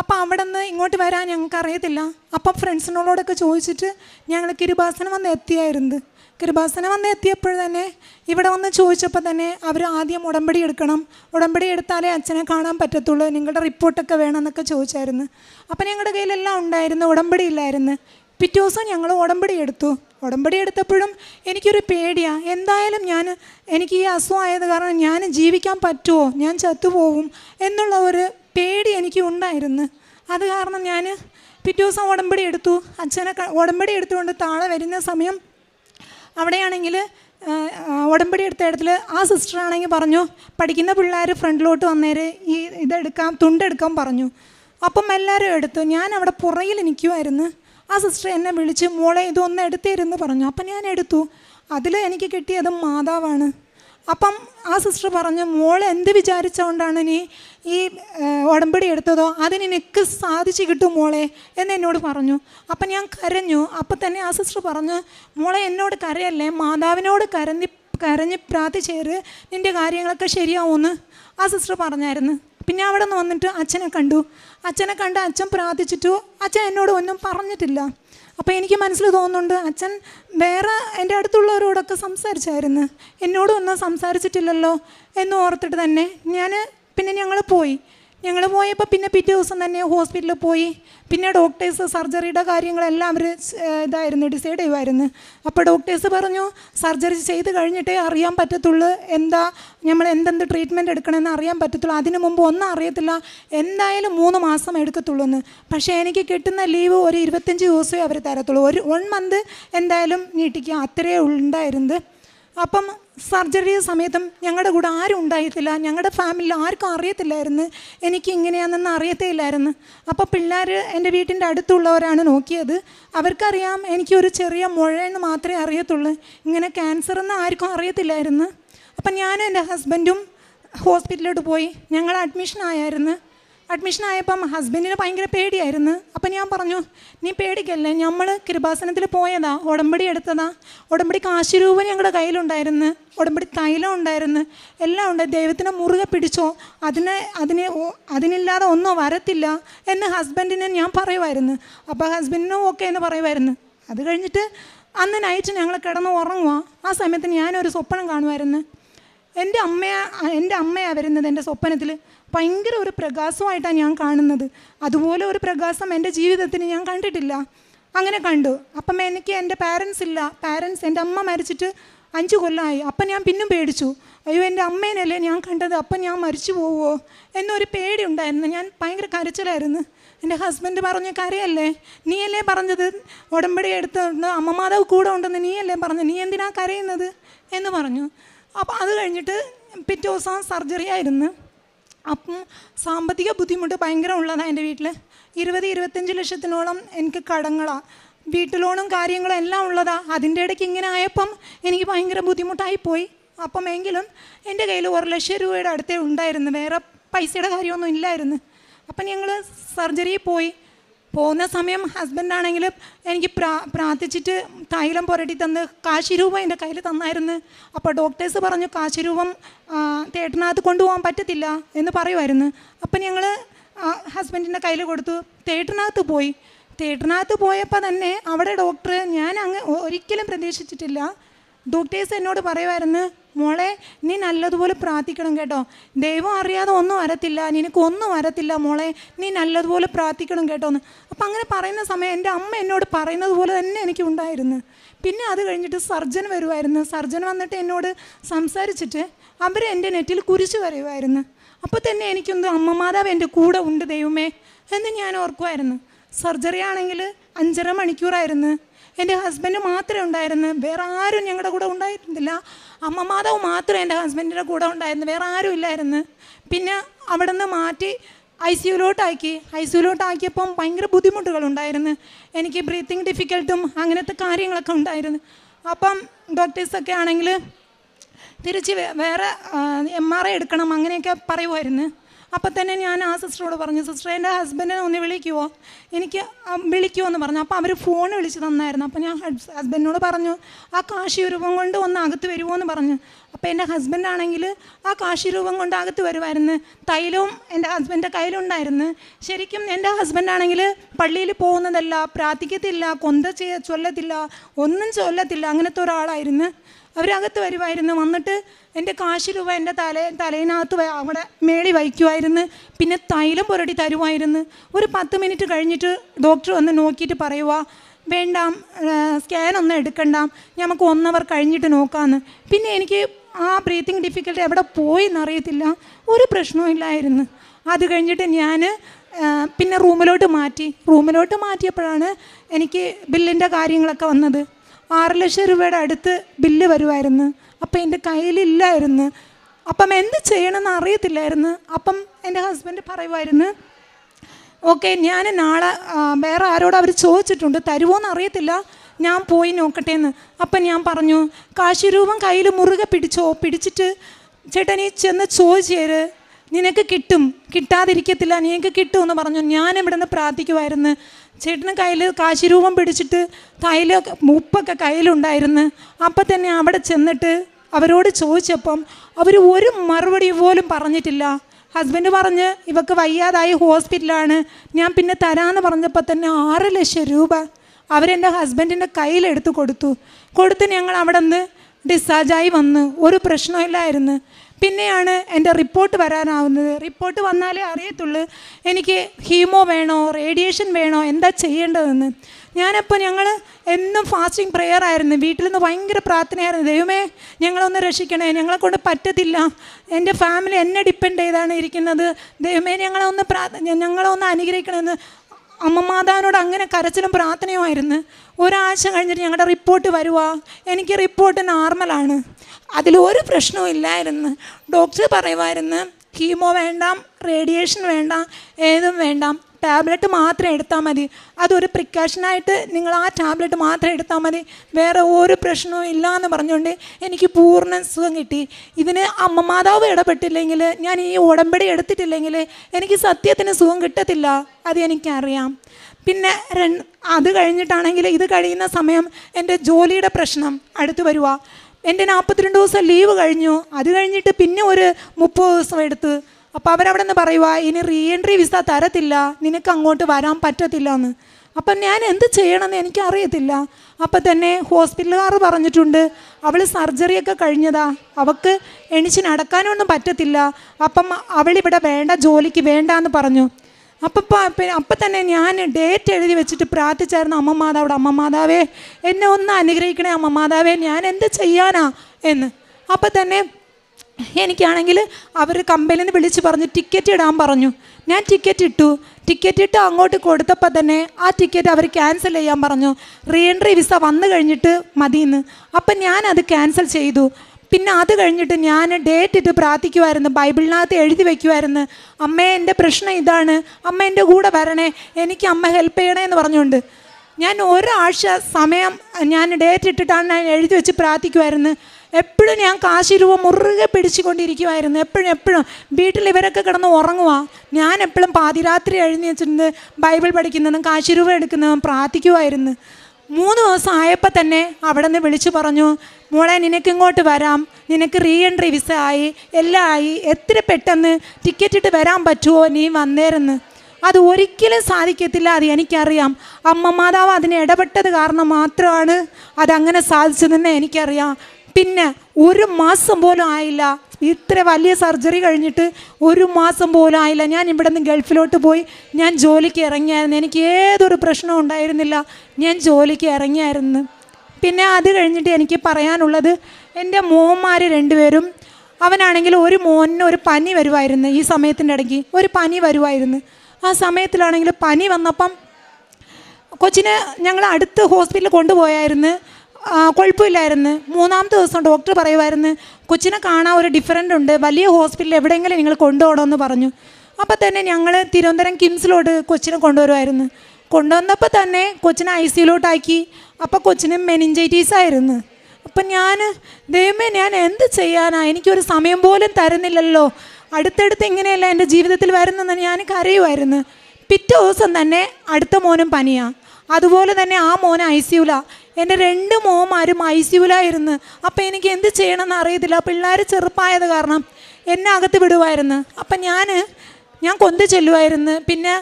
അപ്പോൾ അവിടെ നിന്ന് ഇങ്ങോട്ട് വരാൻ ഞങ്ങൾക്ക് അറിയത്തില്ല അപ്പം ഫ്രണ്ട്സിനോടൊക്കെ ചോദിച്ചിട്ട് ഞങ്ങൾ കിരുബാസനം വന്ന് എത്തിയായിരുന്നു. കൃപാസന വന്ന് എത്തിയപ്പോൾ തന്നെ ഇവിടെ വന്ന് ചോദിച്ചപ്പോൾ തന്നെ അവർ ആദ്യം ഉടമ്പടി എടുക്കണം. ഉടമ്പടി എടുത്താലേ അച്ഛനെ കാണാൻ പറ്റത്തുള്ളൂ. നിങ്ങളുടെ റിപ്പോർട്ടൊക്കെ വേണമെന്നൊക്കെ ചോദിച്ചായിരുന്നു. അപ്പം ഞങ്ങളുടെ കയ്യിലെല്ലാം ഉണ്ടായിരുന്നു. ഉടമ്പടി ഇല്ലായിരുന്നു. പിറ്റേ ദിവസം ഞങ്ങൾ ഉടമ്പടി എടുത്തു. ഉടമ്പടി എടുത്തപ്പോഴും എനിക്കൊരു പേടിയാണ് എന്തായാലും ഞാൻ എനിക്ക് ഈ അസുഖമായത് കാരണം ഞാൻ ജീവിക്കാൻ പറ്റുമോ? ഞാൻ ചത്തുപോകും എന്നുള്ള ഒരു പേടി എനിക്ക് ഉണ്ടായിരുന്നു. അത് കാരണം ഞാൻ പിറ്റേ ദിവസം ഉടമ്പടി എടുത്തു. അച്ഛനെ ഉടമ്പടി എടുത്തുകൊണ്ട് താഴെ വരുന്ന സമയം അവിടെയാണെങ്കിൽ ഉടമ്പടി എടുത്ത ഇടത്തിൽ ആ സിസ്റ്റർ ആണെങ്കിൽ പറഞ്ഞു പഠിക്കുന്ന പിള്ളേർ ഫ്രണ്ടിലോട്ട് വന്നേര് ഈ ഇതെടുക്കാം തുണ്ടെടുക്കാൻ പറഞ്ഞു. അപ്പം എല്ലാവരും എടുത്തു. ഞാൻ അവിടെ പുറകിൽ നിൽക്കുമായിരുന്നു ആ സിസ്റ്റർ എന്നെ വിളിച്ച് മോളെ ഇതൊന്ന് എടുത്തേരുന്ന് പറഞ്ഞു. അപ്പം ഞാൻ എടുത്തു. അതിൽ എനിക്ക് കിട്ടിയത് മാതാവാണ്. അപ്പം ആ സിസ്റ്റർ പറഞ്ഞു മോൾ എന്ത് വിചാരിച്ചുകൊണ്ടാണ് നീ ഈ ഉടമ്പടി എടുത്തതോ? അതിന് നിനക്ക് സാധിച്ചു കിട്ടും മോളെ എന്ന് എന്നോട് പറഞ്ഞു. അപ്പം ഞാൻ കരഞ്ഞു. അപ്പം തന്നെ ആ സിസ്റ്റർ പറഞ്ഞു മോളെ എന്നോട് കരയല്ലേ? മാതാവിനോട് കരഞ്ഞ് കരഞ്ഞ് പ്രാർത്ഥിച്ചേര് നിന്റെ കാര്യങ്ങളൊക്കെ ശരിയാവുമെന്ന് ആ സിസ്റ്റർ പറഞ്ഞായിരുന്നു. പിന്നെ അവിടെ നിന്ന് വന്നിട്ട് അച്ഛനെ കണ്ടു. അച്ഛനെ കണ്ട് അച്ഛൻ പ്രാർത്ഥിച്ചിട്ടു. അച്ഛൻ എന്നോട് ഒന്നും പറഞ്ഞിട്ടില്ല. അപ്പോൾ എനിക്ക് മനസ്സിൽ തോന്നുന്നുണ്ട് അച്ഛൻ വേറെ എന്റെ അടുത്തുള്ളവരോടൊക്കെ സംസാരിച്ചായിരുന്നു. എന്നോടൊന്നും സംസാരിച്ചിട്ടില്ലല്ലോ എന്ന് ഓർത്തിട്ട് തന്നെ ഞാൻ പിന്നെ ഞങ്ങൾ പോയി. ഞങ്ങൾ പോയപ്പോൾ പിന്നെ പിറ്റേ ദിവസം തന്നെ ഹോസ്പിറ്റലിൽ പോയി. പിന്നെ ഡോക്ടേഴ്സ് സർജറിയുടെ കാര്യങ്ങളെല്ലാം അവർ ഇതായിരുന്നു ഡിസൈഡ് ചെയ്യുമായിരുന്നു അപ്പോൾ ഡോക്ടേഴ്സ് പറഞ്ഞു സർജറി ചെയ്ത് കഴിഞ്ഞിട്ടേ അറിയാൻ പറ്റത്തുള്ളൂ. എന്താ നമ്മൾ എന്തെന്ത് ട്രീറ്റ്മെന്റ് എടുക്കണമെന്ന് അറിയാൻ പറ്റത്തുള്ളൂ. അതിനു മുമ്പ് ഒന്നും അറിയത്തില്ല. എന്തായാലും മൂന്ന് മാസം എടുക്കത്തുള്ളൂ എന്ന്. പക്ഷേ എനിക്ക് കിട്ടുന്ന ലീവ് ഒരു ഇരുപത്തഞ്ച് ദിവസമേ അവർ തരത്തുള്ളൂ. ഒരു വൺ മന്ത് എന്തായാലും നീട്ടിക്കുക അത്രയേ ഉണ്ടായിരുന്നത്. അപ്പം സർജറി സമയത്തും ഞങ്ങളുടെ കൂടെ ആരും ഉണ്ടായിട്ടില്ല. ഞങ്ങളുടെ ഫാമിലിയിൽ ആർക്കും അറിയത്തില്ലായിരുന്നു. എനിക്ക് ഇങ്ങനെയാണെന്ന് അറിയത്തേയില്ലായിരുന്നു അപ്പോൾ പിള്ളേർ എന്റെ വീട്ടിന്റെ അടുത്തുള്ളവരാണ് നോക്കിയത്. അവർക്കറിയാം എനിക്കൊരു ചെറിയ മുഴയെന്ന് മാത്രമേ അറിയത്തുള്ളൂ. ഇങ്ങനെ ക്യാൻസർ എന്ന് ആർക്കും അറിയത്തില്ലായിരുന്നു. അപ്പം ഞാനും എന്റെ ഹസ്ബൻഡും ഹോസ്പിറ്റലിലോട്ട് പോയി. ഞങ്ങൾ അഡ്മിഷൻ ആയായിരുന്നു അഡ്മിഷൻ ആയപ്പം ഹസ്ബൻഡിന് ഭയങ്കര പേടിയായിരുന്നു. അപ്പം ഞാൻ പറഞ്ഞു നീ പേടിക്കല്ലേ? നമ്മൾ കൃപാസനത്തിൽ പോയതാ ഉടമ്പടി എടുത്തതാ. ഉടമ്പടി കാശിരൂപ ഞങ്ങളുടെ കയ്യിലുണ്ടായിരുന്നു. ഉടമ്പടി തൈലം ഉണ്ടായിരുന്നു. എല്ലാം ഉണ്ട്. ദൈവത്തിനെ മുറുകെ പിടിച്ചോ. അതിനെ അതിനെ അതിനില്ലാതെ ഒന്നും വരത്തില്ല എന്ന് ഹസ്ബൻഡിനെ ഞാൻ പറയുമായിരുന്നു. അപ്പോൾ ഹസ്ബൻഡിനും ഓക്കെ എന്ന് പറയുമായിരുന്നു. അത് കഴിഞ്ഞിട്ട് അന്ന് നൈറ്റ് ഞങ്ങൾ കിടന്ന് ഉറങ്ങുക ആ സമയത്ത് ഞാനൊരു സ്വപ്നം കാണുമായിരുന്നു. എന്റെ അമ്മയാ എന്റെ അമ്മയാണ് വരുന്നത് എന്റെ സ്വപ്നത്തിൽ ഭയങ്കര ഒരു പ്രകാശമായിട്ടാണ് ഞാൻ കാണുന്നത്. അതുപോലെ ഒരു പ്രകാശം എന്റെ ജീവിതത്തിന് ഞാൻ കണ്ടിട്ടില്ല. അങ്ങനെ കണ്ടു. അപ്പം എനിക്ക് എന്റെ പാരൻസ് ഇല്ല. പാരൻസ് എന്റെ അമ്മ മരിച്ചിട്ട് അഞ്ച് കൊല്ലമായി അപ്പം ഞാൻ പിന്നും പേടിച്ചു. അയ്യോ എന്റെ അമ്മേനല്ലേ ഞാൻ കണ്ടത്? അപ്പം ഞാൻ മരിച്ചു പോവുമോ എന്നൊരു പേടി ഉണ്ടായിരുന്നു. ഞാൻ ഭയങ്കര കരച്ചിലായിരുന്നു. എന്റെ ഹസ്ബൻഡ് പറഞ്ഞു കരയല്ലേ? നീയല്ലേ പറഞ്ഞത്? ഉടമ്പടി എടുത്തുകൊണ്ട് അമ്മമാതാവ് കൂടെ ഉണ്ടെന്ന് നീയല്ലേ പറഞ്ഞു നീ എന്തിനാ കരയുന്നത്? എന്ന് പറഞ്ഞു. അപ്പോൾ അത് കഴിഞ്ഞിട്ട് പിറ്റേ ദിവസം സർജറി ആയിരുന്നു. അപ്പം സാമ്പത്തിക ബുദ്ധിമുട്ട് ഭയങ്കര ഉള്ളതാണ് എന്റെ വീട്ടിൽ ഇരുപത് ഇരുപത്തഞ്ച് ലക്ഷത്തിനോളം എനിക്ക് കടങ്ങളാണ് വീട്ടിലോണും കാര്യങ്ങളും എല്ലാം ഉള്ളതാണ് അതിന്റെ ഇടയ്ക്ക് ഇങ്ങനെ ആയപ്പം എനിക്ക് ഭയങ്കര ബുദ്ധിമുട്ടായി പോയി. അപ്പം എങ്കിലും എന്റെ കയ്യിൽ ഒരു ലക്ഷം രൂപയുടെ അടുത്തേ ഉണ്ടായിരുന്നു. വേറെ പൈസയുടെ കാര്യമൊന്നും ഇല്ലായിരുന്നു. അപ്പം ഞങ്ങൾ സർജറിയിൽ പോയി. പോകുന്ന സമയം ഹസ്ബൻഡാണെങ്കിൽ എനിക്ക് പ്രാ പ്രാർത്ഥിച്ചിട്ട് തൈലം പുരട്ടി തന്ന് കാശി രൂപ എന്റെ കയ്യിൽ തന്നായിരുന്നു. അപ്പോൾ ഡോക്ടേഴ്സ് പറഞ്ഞു കാശി രൂപം തേട്ടനകത്ത് കൊണ്ടുപോകാൻ പറ്റത്തില്ല എന്ന് പറയുമായിരുന്നു. അപ്പം ഞങ്ങൾ ഹസ്ബൻഡിന്റെ കയ്യിൽ കൊടുത്തു. തേട്ടനകത്ത് പോയി. തേട്ടനകത്ത് പോയപ്പോൾ തന്നെ അവിടെ ഡോക്ടർ ഞാൻ അങ്ങ് ഒരിക്കലും പ്രതീക്ഷിച്ചിട്ടില്ല. ഡോക്ടേഴ്സ് എന്നോട് പറയുമായിരുന്നു മോളെ നീ നല്ലതുപോലെ പ്രാർത്ഥിക്കണം കേട്ടോ. ദൈവം അറിയാതെ ഒന്നും വരത്തില്ല നിനക്കൊന്നും വരത്തില്ല മോളെ. നീ നല്ലതുപോലെ പ്രാർത്ഥിക്കണം കേട്ടോ എന്ന്. അപ്പം അങ്ങനെ പറയുന്ന സമയം എന്റെ അമ്മ എന്നോട് പറയുന്നത് പോലെ തന്നെ എനിക്ക് ഉണ്ടായിരുന്നു. പിന്നെ അത് കഴിഞ്ഞിട്ട് സർജൻ വരുമായിരുന്നു സർജൻ വന്നിട്ട് എന്നോട് സംസാരിച്ചിട്ട് അവർ എന്റെ നെറ്റിൽ കുരിശ് വരയുമായിരുന്നു അപ്പോൾ തന്നെ എനിക്കൊന്ന് അമ്മ മാതാവ് എന്റെ കൂടെ ഉണ്ട് ദൈവമേ എന്ന് ഞാൻ ഓർക്കുമായിരുന്നു സർജറി ആണെങ്കിൽ അഞ്ചര മണിക്കൂറായിരുന്നു. എന്റെ ഹസ്ബൻഡ് മാത്രമേ ഉണ്ടായിരുന്നു. വേറെ ആരും ഞങ്ങളുടെ കൂടെ ഉണ്ടായിരുന്നില്ല. അമ്മ മാതാവ് മാത്രമേ എന്റെ ഹസ്ബൻഡിന്റെ കൂടെ ഉണ്ടായിരുന്നു. വേറെ ആരും ഇല്ലായിരുന്നു. പിന്നെ അവിടെ നിന്ന് മാറ്റി ഐ സിയുലോട്ടാക്കി ഐ സിയുലോട്ടാക്കിയപ്പം ഭയങ്കര ബുദ്ധിമുട്ടുകളുണ്ടായിരുന്നു എനിക്ക് ബ്രീത്തിങ് ഡിഫിക്കൽട്ടും അങ്ങനത്തെ കാര്യങ്ങളൊക്കെ ഉണ്ടായിരുന്നു. അപ്പം ഡോക്ടേഴ്സൊക്കെ ആണെങ്കിൽ തിരിച്ച് വേറെ എം ആർ ഐ എടുക്കണം അങ്ങനെയൊക്കെ പറയുമായിരുന്നു. അപ്പം തന്നെ ഞാൻ ആ സിസ്റ്ററോട് പറഞ്ഞു സിസ്റ്റർ എന്റെ ഹസ്ബൻഡിനെ ഒന്ന് വിളിക്കുമോ എനിക്ക് വിളിക്കുമോ എന്ന് പറഞ്ഞു. അപ്പോൾ അവർ ഫോൺ വിളിച്ച് തന്നായിരുന്നു. അപ്പോൾ ഞാൻ ഹസ്ബൻഡിനോട് പറഞ്ഞു ആ കാശി രൂപം കൊണ്ട് ഒന്ന് അകത്ത് വരുമോ എന്ന് പറഞ്ഞു. അപ്പോൾ എന്റെ ഹസ്ബൻഡാണെങ്കിൽ ആ കാശി രൂപം കൊണ്ട് അകത്ത് വരുമായിരുന്നു തൈലവും എന്റെ ഹസ്ബൻഡിന്റെ കയ്യിലുണ്ടായിരുന്നു. ശരിക്കും എന്റെ ഹസ്ബൻഡാണെങ്കിൽ പള്ളിയിൽ പോകുന്നതല്ല പ്രാർത്ഥിക്കത്തില്ല കൊന്ത ചൊല്ലത്തില്ല ഒന്നും ചൊല്ലത്തില്ല അങ്ങനത്തെ ഒരാളായിരുന്നു. അവരകത്ത് വരുമായിരുന്നു വന്നിട്ട് എന്റെ കാശ് രൂപ എന്റെ തല തലേനകത്ത് അവിടെ മേളി വയ്ക്കുമായിരുന്നു പിന്നെ തൈലം പുരടി തരുമായിരുന്നു ഒരു പത്ത് മിനിറ്റ് കഴിഞ്ഞിട്ട് ഡോക്ടർ വന്ന് നോക്കിയിട്ട് പറയുക വേണ്ട സ്കാൻ ഒന്നും എടുക്കണ്ട. നമുക്ക് അവർ കഴിഞ്ഞിട്ട് നോക്കാമെന്ന് പിന്നെ എനിക്ക് ആ ബ്രീത്തിങ് ഡിഫിക്കൽട്ടി എവിടെ പോയി എന്നറിയത്തില്ല ഒരു പ്രശ്നവും അത് കഴിഞ്ഞിട്ട് ഞാൻ പിന്നെ റൂമിലോട്ട് മാറ്റി. റൂമിലോട്ട് മാറ്റിയപ്പോഴാണ് എനിക്ക് ബില്ലിന്റെ കാര്യങ്ങളൊക്കെ വന്നത്. ആറ് ലക്ഷം രൂപയുടെ അടുത്ത് ബില്ല് വരുമായിരുന്നു. അപ്പം എന്റെ കയ്യിലില്ലായിരുന്നു. അപ്പം എന്ത് ചെയ്യണമെന്ന് അറിയത്തില്ലായിരുന്നു. അപ്പം എന്റെ ഹസ്ബൻഡ് പറയുമായിരുന്നു ഓക്കെ ഞാൻ നാളെ വേറെ ആരോട് അവർ ചോദിച്ചിട്ടുണ്ട്. തരുമോയെന്ന് അറിയത്തില്ല. ഞാൻ പോയി നോക്കട്ടെ എന്ന് അപ്പം ഞാൻ പറഞ്ഞു കാശിരൂപം കയ്യിൽ മുറുകെ പിടിച്ചോ? പിടിച്ചിട്ട് ചേട്ടാ നീ ചെന്ന് ചോദിച്ചേര്. നിനക്ക് കിട്ടും. കിട്ടാതിരിക്കത്തില്ല. നിനക്ക് കിട്ടുമെന്ന് പറഞ്ഞു. ഞാൻ നിന്ന് പ്രാർത്ഥിക്കുമായിരുന്നു. ചേട്ടന് കയ്യിൽ കാശിരൂപം പിടിച്ചിട്ട് തൈല ഉപ്പൊക്കെ കയ്യിലുണ്ടായിരുന്നു. അപ്പം തന്നെ അവിടെ ചെന്നിട്ട് അവരോട് ചോദിച്ചപ്പം അവർ ഒരു മറുപടി പോലും പറഞ്ഞിട്ടില്ല. ഹസ്ബൻഡ് പറഞ്ഞ് ഇവക്ക് വയ്യാതായി ഹോസ്പിറ്റലാണ്. ഞാൻ പിന്നെ തരാമെന്ന് പറഞ്ഞപ്പോൾ തന്നെ ആറ് ലക്ഷം രൂപ അവരെന്റെ ഹസ്ബൻഡിന്റെ കയ്യിലെടുത്ത് കൊടുത്തു. കൊടുത്ത് ഞങ്ങൾ അവിടെ നിന്ന് ഡിസ്ചാർജായി വന്ന്. ഒരു പ്രശ്നമില്ലായിരുന്നു പിന്നെയാണ് എന്റെ റിപ്പോർട്ട് വരാനാവുന്നത്. റിപ്പോർട്ട് വന്നാലേ അറിയത്തുള്ളൂ എനിക്ക് ഹീമോ വേണോ റേഡിയേഷൻ വേണോ എന്താ ചെയ്യേണ്ടതെന്ന്. ഞാനപ്പോൾ ഞങ്ങൾ എന്നും ഫാസ്റ്റിംഗ് പ്രെയർ ആയിരുന്നു. വീട്ടിൽ നിന്ന് ഭയങ്കര പ്രാർത്ഥനയായിരുന്നു. ദൈവമേ ഞങ്ങളൊന്ന് രക്ഷിക്കണേ ഞങ്ങളെ കൊണ്ട് പറ്റത്തില്ല. എന്റെ ഫാമിലി എന്നെ ഡിപ്പെൻഡ് ചെയ്താണ് ഇരിക്കുന്നത്. ദൈവമേ ഞങ്ങളൊന്ന് പ്രാർത്ഥ ഞങ്ങളൊന്ന് അനുഗ്രഹിക്കണമെന്ന് അമ്മ മാതാവിനോട് അങ്ങനെ കരച്ചിലും പ്രാർത്ഥനയുമായിരുന്നു ഒരാഴ്ച കഴിഞ്ഞിട്ട് ഞങ്ങളുടെ റിപ്പോർട്ട് വരുവാ. എനിക്ക് റിപ്പോർട്ട് നോർമലാണ് അതിലൊരു പ്രശ്നവും ഇല്ലായിരുന്നു. ഡോക്ടർ പറയുമായിരുന്നു കീമോ വേണ്ട റേഡിയേഷൻ വേണ്ട ഏതും വേണ്ട ടാബ്ലറ്റ് മാത്രം എടുത്താൽ മതി. അതൊരു പ്രിക്കോഷനായിട്ട് നിങ്ങൾ ആ ടാബ്ലറ്റ് മാത്രം എടുത്താൽ മതി. വേറെ ഒരു പ്രശ്നവും ഇല്ല എന്ന് പറഞ്ഞുകൊണ്ട് എനിക്ക് പൂർണ സുഖം കിട്ടി. ഇതിന് അമ്മ മാതാവ് ഇടപെട്ടില്ലെങ്കിൽ ഞാൻ ഈ ഉടമ്പടി എടുത്തിട്ടില്ലെങ്കിൽ എനിക്ക് സത്യത്തിന് സുഖം കിട്ടത്തില്ല. അത് എനിക്കറിയാം. പിന്നെ അത് കഴിഞ്ഞിട്ടാണെങ്കിൽ ഇത് കഴിയുന്ന സമയം എന്റെ ജോലിയുടെ പ്രശ്നം. അടുത്ത് വരുക. എന്റെ നാൽപ്പത്തിരണ്ട് ദിവസം ലീവ് കഴിഞ്ഞു. അത് കഴിഞ്ഞിട്ട് പിന്നെ ഒരു മുപ്പത് ദിവസം എടുത്ത്. അപ്പോൾ അവരവിടെ നിന്ന് പറയുക ഇനി റീ എൻട്രി വിസ തരത്തില്ല. നിനക്ക് അങ്ങോട്ട് വരാൻ പറ്റത്തില്ല എന്ന് അപ്പം ഞാൻ എന്ത് ചെയ്യണമെന്ന് എനിക്കറിയത്തില്ല. അപ്പം തന്നെ ഹോസ്പിറ്റലുകാർ പറഞ്ഞിട്ടുണ്ട് അവൾ സർജറിയൊക്കെ കഴിഞ്ഞതാ. അവൾക്ക് എണിച്ച് നടക്കാനൊന്നും പറ്റത്തില്ല. അപ്പം അവളിവിടെ വേണ്ട ജോലിക്ക് വേണ്ട എന്ന് പറഞ്ഞു. അപ്പം അപ്പം തന്നെ ഞാൻ ഡേറ്റ് എഴുതി വെച്ചിട്ട് പ്രാർത്ഥിച്ചായിരുന്നു അമ്മ മാതാവിടെ അമ്മ മാതാവേ എന്നെ ഒന്ന് അനുഗ്രഹിക്കണേ അമ്മ മാതാവേ ഞാൻ എന്ത് ചെയ്യാനാ? എന്ന്. അപ്പം തന്നെ എനിക്കാണെങ്കിൽ അവർ കമ്പനിയിൽ നിന്ന് വിളിച്ച് പറഞ്ഞു ടിക്കറ്റ് ഇടാൻ പറഞ്ഞു. ഞാൻ ടിക്കറ്റ് ഇട്ടു. ടിക്കറ്റ് ഇട്ട് അങ്ങോട്ട് കൊടുത്തപ്പോൾ തന്നെ ആ ടിക്കറ്റ് അവർ ക്യാൻസൽ ചെയ്യാൻ പറഞ്ഞു. റീഎൻട്രി വിസ വന്നു കഴിഞ്ഞിട്ട് മതിയെന്ന്. അപ്പം ഞാനത് ക്യാൻസൽ ചെയ്തു. പിന്നെ അത് കഴിഞ്ഞിട്ട് ഞാൻ ഡേറ്റ് ഇട്ട് പ്രാർത്ഥിക്കുമായിരുന്നു ബൈബിളിനകത്ത് എഴുതി വയ്ക്കുമായിരുന്നു അമ്മേ എന്റെ പ്രശ്നം ഇതാണ്. അമ്മ എന്റെ കൂടെ വരണേ. എനിക്ക് അമ്മ ഹെൽപ്പ് ചെയ്യണേ എന്ന് പറഞ്ഞുകൊണ്ട് ഞാൻ ഒരാഴ്ച സമയം ഞാൻ ഡേറ്റ് ഇട്ടിട്ടാണ് ഞാൻ എഴുതി വെച്ച് പ്രാർത്ഥിക്കുമായിരുന്നു എപ്പോഴും ഞാൻ കാശി രൂപ മുറുകെ പിടിച്ചുകൊണ്ടിരിക്കുമായിരുന്നു എപ്പോഴും എപ്പോഴും. വീട്ടിൽ ഇവരൊക്കെ കിടന്ന് ഉറങ്ങുക ഞാൻ എപ്പോഴും പാതിരാത്രി എഴുന്നേച്ചിട്ടുണ്ട് ബൈബിൾ പഠിക്കുന്നതും കാശി രൂപ എടുക്കുന്നതും പ്രാർത്ഥിക്കുമായിരുന്നു മൂന്ന് ദിവസം ആയപ്പോൾ തന്നെ അവിടെ നിന്ന് വിളിച്ചു പറഞ്ഞു മോളെ നിനക്കിങ്ങോട്ട് വരാം. നിനക്ക് റീ എൻട്രി വിസ ആയി എല്ലാം ആയി. എത്ര പെട്ടെന്ന് ടിക്കറ്റ് ഇട്ട് വരാൻ പറ്റുമോ നീ വന്നേരെന്ന്? അത് ഒരിക്കലും സാധിക്കത്തില്ല അത് എനിക്കറിയാം. അമ്മ മാതാവ് അതിന് ഇടപെട്ടത് കാരണം മാത്രമാണ് അതങ്ങനെ സാധിച്ചതെന്ന് എനിക്കറിയാം. പിന്നെ ഒരു മാസം പോലും ആയില്ല. ഇത്ര വലിയ സർജറി കഴിഞ്ഞിട്ട് ഒരു മാസം പോലും ആയില്ല. ഞാൻ ഇവിടെ നിന്ന് ഗൾഫിലോട്ട് പോയി ഞാൻ ജോലിക്ക് ഇറങ്ങിയായിരുന്നു. എനിക്ക് ഏതൊരു പ്രശ്നവും ഉണ്ടായിരുന്നില്ല. ഞാൻ ജോലിക്ക് ഇറങ്ങിയായിരുന്നു. പിന്നെ അത് കഴിഞ്ഞിട്ട് എനിക്ക് പറയാനുള്ളത് എന്റെ മോന്മാർ രണ്ടുപേരും അവനാണെങ്കിൽ ഒരു മോനിന് ഒരു പനി വരുമായിരുന്നു ഈ സമയത്തിന്റെ ഇടയ്ക്ക്. ഒരു പനി വരുമായിരുന്നു ആ സമയത്തിലാണെങ്കിൽ പനി വന്നപ്പം കൊച്ചിനെ ഞങ്ങൾ അടുത്ത് ഹോസ്പിറ്റലിൽ കൊണ്ടുപോയായിരുന്നു. കുഴപ്പമില്ലായിരുന്നു. മൂന്നാമത്തെ ദിവസം ഡോക്ടർ പറയുമായിരുന്നു കൊച്ചിനെ കാണാൻ ഒരു ഡിഫറന്റ് ഉണ്ട്. വലിയ ഹോസ്പിറ്റലിൽ എവിടെയെങ്കിലും നിങ്ങൾ കൊണ്ടുപോകണമെന്ന് പറഞ്ഞു. അപ്പോൾ തന്നെ ഞങ്ങൾ തിരുവനന്തപുരം കിംസിലോട്ട് കൊച്ചിനെ കൊണ്ടുവരുമായിരുന്നു. കൊണ്ടുവന്നപ്പോൾ തന്നെ കൊച്ചിനെ ഐ സിയിലോട്ടാക്കി അപ്പോൾ കൊച്ചിന് മെനിഞ്ചൈറ്റീസ് ആയിരുന്നു. അപ്പം ഞാൻ ദൈവമേ ഞാൻ എന്ത് ചെയ്യാനാ? എനിക്കൊരു സമയം പോലും തരുന്നില്ലല്ലോ. അടുത്തടുത്ത് ഇങ്ങനെയല്ല എന്റെ ജീവിതത്തിൽ വരുന്നെന്ന് ഞാൻ കരയുമായിരുന്നു. പിറ്റേ ദിവസം തന്നെ അടുത്ത മോനും പനിയാണ് അതുപോലെ തന്നെ ആ മോനെ ഐ സിയുല എന്റെ രണ്ട് മോമാരും ഐ സിയുലായിരുന്നു അപ്പം എനിക്ക് എന്ത് ചെയ്യണമെന്ന് അറിയത്തില്ല. പിള്ളേർ ചെറുപ്പമായത് കാരണം എന്നെ അകത്ത് വിടുമായിരുന്നു അപ്പം ഞാൻ ഞാൻ കൊന്തു ചെല്ലുമായിരുന്നു പിന്നെ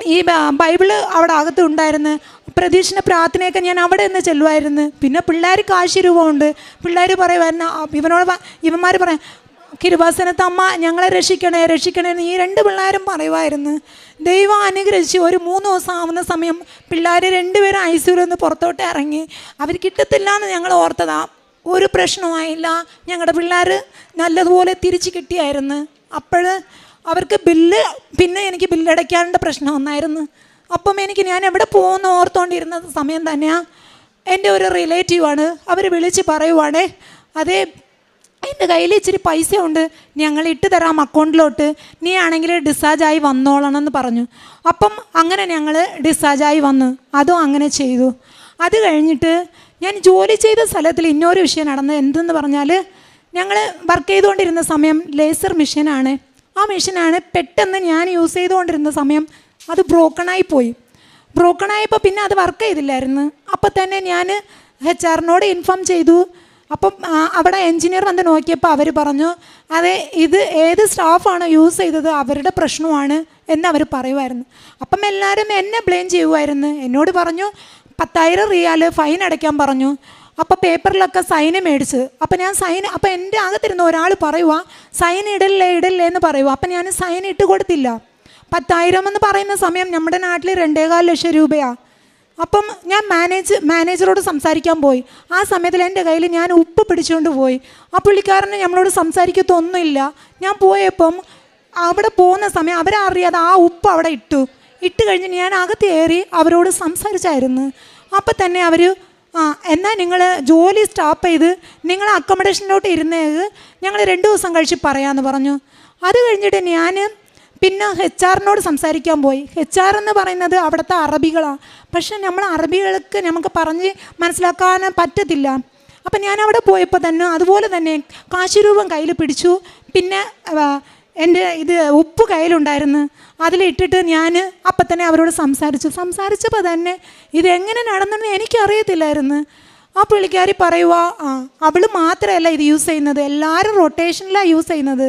ഈ ബൈബിൾ അവിടെ അകത്ത് ഉണ്ടായിരുന്നു. പ്രതീക്ഷണ പ്രാർത്ഥനയൊക്കെ ഞാൻ അവിടെ നിന്ന് ചെല്ലുമായിരുന്നു പിന്നെ പിള്ളേർ കാശി രൂപമുണ്ട് പിള്ളേർ പറയുമായിരുന്നു ഇവനോട് ഇവന്മാർ പറയാം കിരുവാസനത്ത് അമ്മ ഞങ്ങളെ രക്ഷിക്കണേ രക്ഷിക്കണേ എന്ന് ഈ രണ്ട് പിള്ളേരും പറയുമായിരുന്നു ദൈവം അനുഗ്രഹിച്ച് ഒരു മൂന്ന് ദിവസം ആവുന്ന സമയം പിള്ളേർ രണ്ടുപേരും ഐശ്വര്യം ഒന്ന് പുറത്തോട്ട് ഇറങ്ങി. അവർ കിട്ടത്തില്ല എന്ന് ഞങ്ങൾ ഓർത്തതാ. ഒരു പ്രശ്നമായില്ല ഞങ്ങളുടെ പിള്ളേർ നല്ലതുപോലെ തിരിച്ച് കിട്ടിയായിരുന്നു. അപ്പോൾ അവർക്ക് ബില്ല് പിന്നെ എനിക്ക് ബില്ലടയ്ക്കാനുള്ള പ്രശ്നം ഒന്നായിരുന്നു അപ്പം എനിക്ക് ഞാൻ എവിടെ പോകുമെന്ന് ഓർത്തുകൊണ്ടിരുന്ന സമയം തന്നെയാണ് എന്റെ ഒരു റിലേറ്റീവാണ്. അവർ വിളിച്ച് പറയുവാണേ അതേ എന്റെ കയ്യിൽ ഇച്ചിരി പൈസ ഉണ്ട് ഞങ്ങൾ ഇട്ട് തരാം അക്കൗണ്ടിലോട്ട് നീ ആണെങ്കിൽ ഡിസ്ചാർജായി വന്നോളണം എന്ന് പറഞ്ഞു. അപ്പം അങ്ങനെ ഞങ്ങൾ ഡിസ്ചാർജായി വന്നു. അതും അങ്ങനെ ചെയ്തു. അത് കഴിഞ്ഞിട്ട് ഞാൻ ജോലി ചെയ്ത സ്ഥലത്തിൽ ഇന്നൊരു വിഷയം നടന്നത് എന്തെന്ന് പറഞ്ഞാൽ ഞങ്ങൾ വർക്ക് ചെയ്തുകൊണ്ടിരുന്ന സമയം ലേസർ മെഷീനാണ് ആ മെഷീനാണ് പെട്ടെന്ന് ഞാൻ യൂസ് ചെയ്തുകൊണ്ടിരുന്ന സമയം അത് ബ്രോക്കണായി പോയി. ബ്രോക്കണായപ്പോൾ പിന്നെ അത് വർക്ക് ചെയ്തില്ലായിരുന്നു. അപ്പോൾ തന്നെ ഞാൻ എച്ച് ആറിനോട് ഇൻഫോം ചെയ്തു. അപ്പം അവിടെ എൻജിനീയർ വന്ന് നോക്കിയപ്പോൾ അവർ പറഞ്ഞു അതെ ഇത് ഏത് സ്റ്റാഫാണ് യൂസ് ചെയ്തത് അവരുടെ പ്രശ്നമാണ് എന്ന് അവർ പറയുമായിരുന്നു. അപ്പം എല്ലാവരും എന്നെ ബ്ലെയിം ചെയ്യുമായിരുന്നു. എന്നോട് പറഞ്ഞു പത്തായിരം റിയാൽ ഫൈൻ അടയ്ക്കാൻ പറഞ്ഞു. അപ്പോൾ പേപ്പറിലൊക്കെ സൈന് മേടിച്ച്. അപ്പോൾ ഞാൻ സൈൻ അപ്പോൾ എന്റെ അകത്തിരുന്ന ഒരാൾ പറയുക സൈൻ ഇടല്ലേ ഇടല്ലേ എന്ന് പറയുക അപ്പം ഞാൻ സൈൻ ഇട്ട് കൊടുത്തില്ല. പത്തായിരം എന്ന് പറയുന്ന സമയം നമ്മുടെ നാട്ടിൽ രണ്ടേകാൽ ലക്ഷം രൂപയാണ് അപ്പം ഞാൻ മാനേജ് മാനേജറോട് സംസാരിക്കാൻ പോയി. ആ സമയത്തിൽ എന്റെ കയ്യിൽ ഞാൻ ഉപ്പ് പിടിച്ചുകൊണ്ട് പോയി. ആ പുള്ളിക്കാരന് നമ്മളോട് സംസാരിക്കത്തൊന്നുമില്ല. ഞാൻ പോയപ്പം അവിടെ പോകുന്ന സമയം അവരറിയാതെ ആ ഉപ്പ് അവിടെ ഇട്ടു. ഇട്ട് കഴിഞ്ഞ് ഞാൻ അകത്ത് കയറി അവരോട് സംസാരിച്ചായിരുന്നു. അപ്പം തന്നെ അവർ ആ എന്നാൽ നിങ്ങൾ ജോലി സ്റ്റാപ്പ് ചെയ്ത് നിങ്ങൾ അക്കോമഡേഷനിലോട്ട് ഇരുന്നേത് ഞങ്ങൾ രണ്ട് ദിവസം കഴിച്ച് പറയാമെന്ന് പറഞ്ഞു. അത് കഴിഞ്ഞിട്ട് ഞാൻ പിന്നെ എച്ച് ആറിനോട് സംസാരിക്കാൻ പോയി. എച്ച് ആർ എന്ന് പറയുന്നത് അവിടുത്തെ അറബികളാണ് പക്ഷെ നമ്മൾ അറബികൾക്ക് നമുക്ക് പറഞ്ഞ് മനസ്സിലാക്കാൻ പറ്റത്തില്ല. അപ്പം ഞാൻ അവിടെ പോയപ്പോൾ തന്നെ അതുപോലെ തന്നെ കാശുരൂപം കയ്യിൽ പിടിച്ചു. പിന്നെ എന്റെ ഇത് ഉപ്പ് കയ്യിലുണ്ടായിരുന്നു. അതിലിട്ടിട്ട് ഞാൻ അപ്പം തന്നെ അവരോട് സംസാരിച്ചു. സംസാരിച്ചപ്പോൾ തന്നെ ഇതെങ്ങനെ നടന്നെന്ന് എനിക്കറിയത്തില്ലായിരുന്നു. ആ പുള്ളിക്കാരി പറയുക ആ അവൾ മാത്രമല്ല ഇത് യൂസ് ചെയ്യുന്നത്. എല്ലാവരും റൊട്ടേഷനിലാണ് യൂസ് ചെയ്യുന്നത്.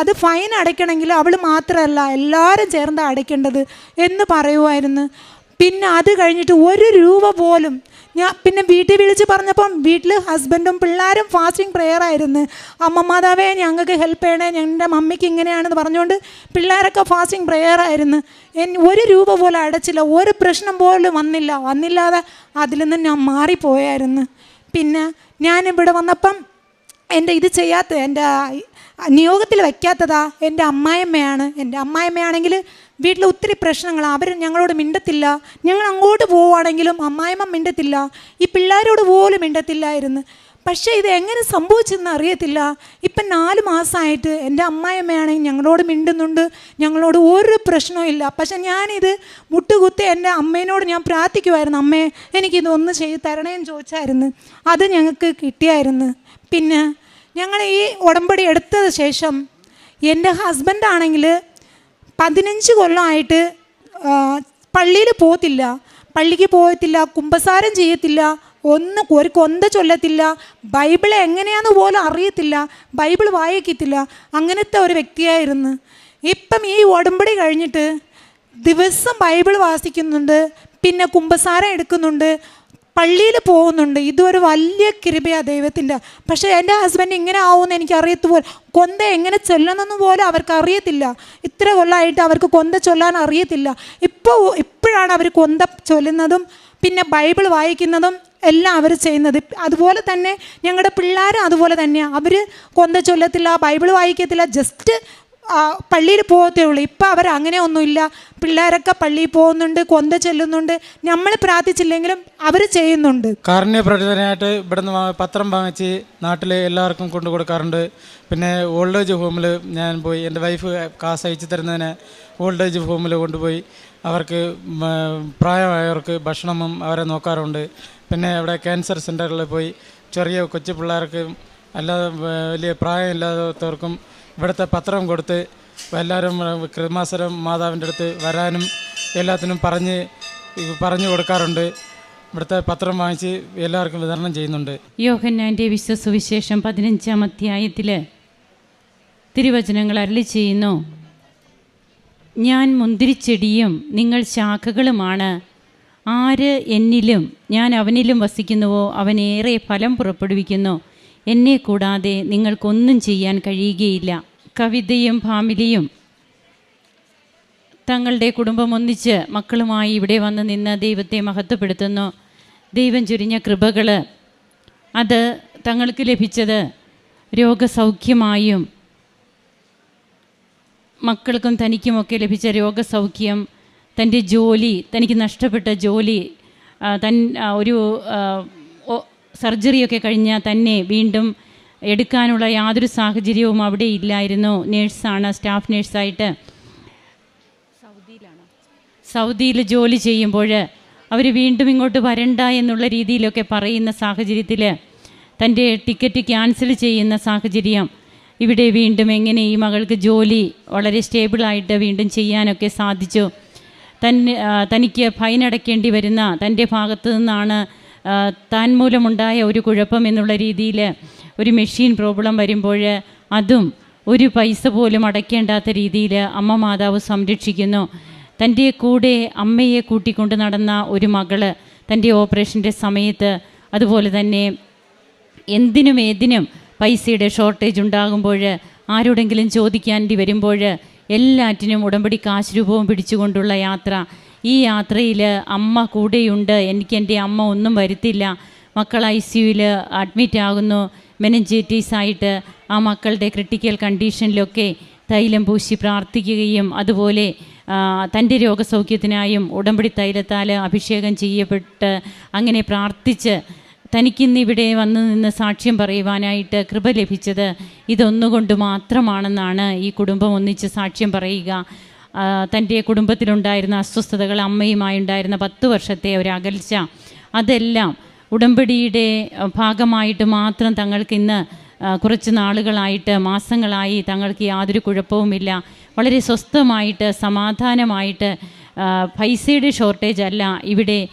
അത് ഫൈൻ അടയ്ക്കണമെങ്കിൽ അവൾ മാത്രമല്ല എല്ലാവരും ചേർന്ന് അടയ്ക്കേണ്ടത് എന്ന് പറയുമായിരുന്നു പിന്നെ അത് കഴിഞ്ഞിട്ട് ഒരു രൂപ പോലും ഞാൻ പിന്നെ വീട്ടിൽ വിളിച്ച് പറഞ്ഞപ്പം വീട്ടിൽ ഹസ്ബൻഡും പിള്ളേരും ഫാസ്റ്റിംഗ് പ്രെയർ ആയിരുന്നു. അമ്മ മാതാവേ ഞങ്ങൾക്ക് ഹെൽപ്പ് ചെയ്യണേ ഞങ്ങളുടെ മമ്മിക്ക് ഇങ്ങനെയാണെന്ന് പറഞ്ഞുകൊണ്ട് പിള്ളേരൊക്കെ ഫാസ്റ്റിംഗ് പ്രെയർ ആയിരുന്നു. ഒരു രൂപ പോലും അടച്ചില്ല ഒരു പ്രശ്നം പോലും വന്നില്ല. വന്നില്ലാതെ അതിൽ നിന്ന് ഞാൻ മാറിപ്പോയായിരുന്നു. പിന്നെ ഞാനിവിടെ വന്നപ്പം എന്റെ ഇത് ചെയ്യാത്ത എന്റെ നിയോഗത്തിൽ വയ്ക്കാത്തതാ എന്റെ അമ്മായിയമ്മയാണ്. എന്റെ അമ്മായിയമ്മയാണെങ്കിൽ വീട്ടിൽ ഒത്തിരി പ്രശ്നങ്ങൾ അവർ ഞങ്ങളോട് മിണ്ടത്തില്ല. ഞങ്ങൾ അങ്ങോട്ട് പോവുകയാണെങ്കിലും അമ്മായിമ്മ മിണ്ടത്തില്ല. ഈ പിള്ളേരോട് പോലും മിണ്ടത്തില്ലായിരുന്നു. പക്ഷേ ഇത് എങ്ങനെ സംഭവിച്ചെന്ന് അറിയത്തില്ല. ഇപ്പം നാല് മാസമായിട്ട് എന്റെ അമ്മായിയമ്മയാണെങ്കിൽ ഞങ്ങളോട് മിണ്ടുന്നുണ്ട്. ഞങ്ങളോട് ഒരു പ്രശ്നവും ഇല്ല. പക്ഷെ ഞാനിത് മുട്ടുകുത്തി എന്റെ അമ്മേനോട് ഞാൻ പ്രാർത്ഥിക്കുമായിരുന്നു. അമ്മേ എനിക്കിതൊന്ന് ചെയ്ത് തരണേന്ന് ചോദിച്ചായിരുന്നു. അത് ഞങ്ങൾക്ക് കിട്ടിയായിരുന്നു. പിന്നെ ഞങ്ങൾ ഈ ഉടമ്പടി എടുത്തത് ശേഷം എന്റെ ഹസ്ബൻഡാണെങ്കിൽ പതിനഞ്ച് കൊല്ലമായിട്ട് പള്ളിയിൽ പോകത്തില്ല. പള്ളിക്ക് പോകത്തില്ല കുമ്പസാരം ചെയ്യത്തില്ല ഒന്ന് ഒരു കൊന്ത ചൊല്ലത്തില്ല ബൈബിൾ എങ്ങനെയാണെന്ന് പോലും അറിയത്തില്ല ബൈബിൾ വായിക്കത്തില്ല. അങ്ങനത്തെ ഒരു വ്യക്തിയായിരുന്നു. ഇപ്പം ഈ ഉടമ്പടി കഴിഞ്ഞിട്ട് ദിവസം ബൈബിൾ വാസിക്കുന്നുണ്ട് പിന്നെ കുമ്പസാരം എടുക്കുന്നുണ്ട് പള്ളിയിൽ പോകുന്നുണ്ട്. ഇതൊരു വലിയ കൃപയാണ് ദൈവത്തിന്റെ. പക്ഷേ എന്റെ ഹസ്ബൻഡ് ഇങ്ങനെ ആവുമെന്ന് എനിക്ക് അറിയത്തുപോലെ കൊന്ത എങ്ങനെ ചൊല്ലണമെന്ന് പോലും അവർക്ക് അറിയത്തില്ല. ഇത്ര കൊള്ളായിട്ട് അവർക്ക് കൊന്ത ചൊല്ലാൻ അറിയത്തില്ല. ഇപ്പോൾ ഇപ്പോഴാണ് അവർ കൊന്ത ചൊല്ലുന്നതും പിന്നെ ബൈബിൾ വായിക്കുന്നതും എല്ലാം അവർ ചെയ്യുന്നത്. അതുപോലെ തന്നെ ഞങ്ങളുടെ പിള്ളേരും അതുപോലെ തന്നെയാണ് അവർ കൊന്ത ചൊല്ലത്തില്ല ബൈബിൾ വായിക്കത്തില്ല. ജസ്റ്റ് പള്ളിയിൽ പോകത്തേ ഉള്ളൂ. ഇപ്പം അവർ അങ്ങനെ ഒന്നുമില്ല. പിള്ളേരൊക്കെ പള്ളിയിൽ പോകുന്നുണ്ട് കൊന്ത ചെല്ലുന്നുണ്ട്. നമ്മൾ പ്രാർത്ഥിച്ചില്ലെങ്കിലും അവർ ചെയ്യുന്നുണ്ട്. കാരുണ്യ പ്രചോദനമായിട്ട് ഇവിടുന്ന് പത്രം വാങ്ങിച്ച് നാട്ടിൽ എല്ലാവർക്കും കൊണ്ടു കൊടുക്കാറുണ്ട്. പിന്നെ ഓൾഡ് ഏജ് ഹോമിൽ ഞാൻ പോയി. എന്റെ വൈഫ് കാസ് അയച്ചു തരുന്നതിന് ഓൾഡ് ഏജ് ഹോമിൽ കൊണ്ടുപോയി. അവർക്ക് പ്രായമായവർക്ക് ഭക്ഷണവും അവരെ നോക്കാറുണ്ട്. പിന്നെ അവിടെ ക്യാൻസർ സെന്ററിൽ പോയി. ചെറിയ കൊച്ചു പിള്ളേർക്ക് അല്ലാതെ വലിയ പ്രായമില്ലാത്തവർക്കും ഇവിടുത്തെ പത്രം കൊടുത്ത് എല്ലാവരും കൃമാസരം മാതാവിന്റെ അടുത്ത് വരാനും എല്ലാത്തിനും പറഞ്ഞ് പറഞ്ഞു കൊടുക്കാറുണ്ട്. ഇവിടുത്തെ പത്രം വാങ്ങിച്ച് എല്ലാവർക്കും വിതരണം ചെയ്യുന്നുണ്ട്. യോഹന്നാന്റെ വിശ്വസുവിശേഷം പതിനഞ്ചാം അധ്യായത്തിൽ തിരുവചനങ്ങൾ അരളി ചെയ്യുന്നു. ഞാൻ മുന്തിരിച്ചെടിയും നിങ്ങൾ ശാഖകളുമാണ്. ആര് എന്നിലും ഞാൻ അവനിലും വസിക്കുന്നുവോ? അവനേറെ ഫലം പുറപ്പെടുവിക്കുന്നു. എന്നെ കൂടാതെ നിങ്ങൾക്കൊന്നും ചെയ്യാൻ കഴിയുകയില്ല. കവിതയും ഫാമിലിയും. തങ്ങളുടെ കുടുംബം ഒന്നിച്ച് മക്കളുമായി ഇവിടെ വന്ന് നിന്ന് ദൈവത്തെ മഹത്വപ്പെടുത്തുന്നു. ദൈവം ചുരിഞ്ഞ കൃപകൾ അത് തങ്ങൾക്ക് ലഭിച്ചത് രോഗസൗഖ്യമായും മക്കൾക്കും തനിക്കുമൊക്കെ ലഭിച്ച രോഗസൗഖ്യം തന്റെ ജോലി തനിക്ക് നഷ്ടപ്പെട്ട ജോലി തൻ ഒരു സർജറിയൊക്കെ കഴിഞ്ഞാൽ തന്നെ വീണ്ടും എടുക്കാനുള്ള യാതൊരു സാഹചര്യവും അവിടെ ഇല്ലായിരുന്നു. നേഴ്സാണ് സ്റ്റാഫ് നേഴ്സായിട്ട് സൗദിയിലാണ്. സൗദിയിൽ ജോലി ചെയ്യുമ്പോൾ അവർ വീണ്ടും ഇങ്ങോട്ട് വരണ്ട എന്നുള്ള രീതിയിലൊക്കെ പറയുന്ന സാഹചര്യത്തിൽ തന്റെ ടിക്കറ്റ് ക്യാൻസൽ ചെയ്യുന്ന സാഹചര്യം ഇവിടെ വീണ്ടും എങ്ങനെ ഈ മകൾക്ക് ജോലി വളരെ സ്റ്റേബിളായിട്ട് വീണ്ടും ചെയ്യാനൊക്കെ സാധിച്ചു. തന്നെ തനിക്ക് ഫൈൻ അടയ്ക്കേണ്ടി വരുന്ന തന്റെ ഭാഗത്തു നിന്നാണ് താൻ മൂലമുണ്ടായ ഒരു കുഴപ്പം എന്നുള്ള രീതിയിൽ ഒരു മെഷീൻ പ്രോബ്ലം വരുമ്പോൾ അതും ഒരു പൈസ പോലും അടയ്ക്കേണ്ടാത്ത രീതിയിൽ അമ്മ മാതാവ് സംരക്ഷിക്കുന്നു. തന്റെ കൂടെ അമ്മയെ കൂട്ടിക്കൊണ്ട് നടന്ന ഒരു മകൾ തന്റെ ഓപ്പറേഷന്റെ സമയത്ത് അതുപോലെ തന്നെ എന്തിനും ഏതിനും പൈസയുടെ ഷോർട്ടേജ് ഉണ്ടാകുമ്പോൾ ആരോടെങ്കിലും ചോദിക്കാണ്ടി വരുമ്പോൾ എല്ലാറ്റിനും ഉടമ്പടി കാശ് രൂപവും പിടിച്ചുകൊണ്ടുള്ള യാത്ര ഈ യാത്രയിൽ അമ്മ കൂടെയുണ്ട്. എനിക്ക് എന്റെ അമ്മ ഒന്നും വരുത്തില്ല. മക്കൾ ഐ സിയുവിൽ അഡ്മിറ്റ് ആകുന്നു. മെനഞ്ചൈറ്റീസ് ആയിട്ട് ആ മക്കളുടെ ക്രിട്ടിക്കൽ കണ്ടീഷനിലൊക്കെ തൈലം പൂശി പ്രാർത്ഥിക്കുകയും അതുപോലെ തന്റെ രോഗസൗഖ്യത്തിനായും ഉടമ്പടി തൈലത്താൽ അഭിഷേകം ചെയ്യപ്പെട്ട് അങ്ങനെ പ്രാർത്ഥിച്ച് തനിക്കിന്ന് ഇവിടെ വന്നു നിന്ന് സാക്ഷ്യം പറയുവാനായിട്ട് കൃപ ലഭിച്ചത് ഇതൊന്നുകൊണ്ട് മാത്രമാണെന്നാണ് ഈ കുടുംബം ഒന്നിച്ച് സാക്ഷ്യം പറയുക. തന്റെ കുടുംബത്തിലുണ്ടായിരുന്ന അസ്വസ്ഥതകൾ അമ്മയുമായി ഉണ്ടായിരുന്ന പത്ത് വർഷത്തെ ഒരു അകൽച്ച അതെല്ലാം ഉടമ്പടിയുടെ ഭാഗമായിട്ട് മാത്രം തങ്ങൾക്ക് ഇന്ന് കുറച്ച് നാളുകളായിട്ട് മാസങ്ങളായി തങ്ങൾക്ക് യാതൊരു കുഴപ്പവുമില്ല. വളരെ സ്വസ്ഥമായിട്ട് സമാധാനമായിട്ട് പൈസയുടെ ഷോർട്ടേജ് അല്ല. ഇവിടെ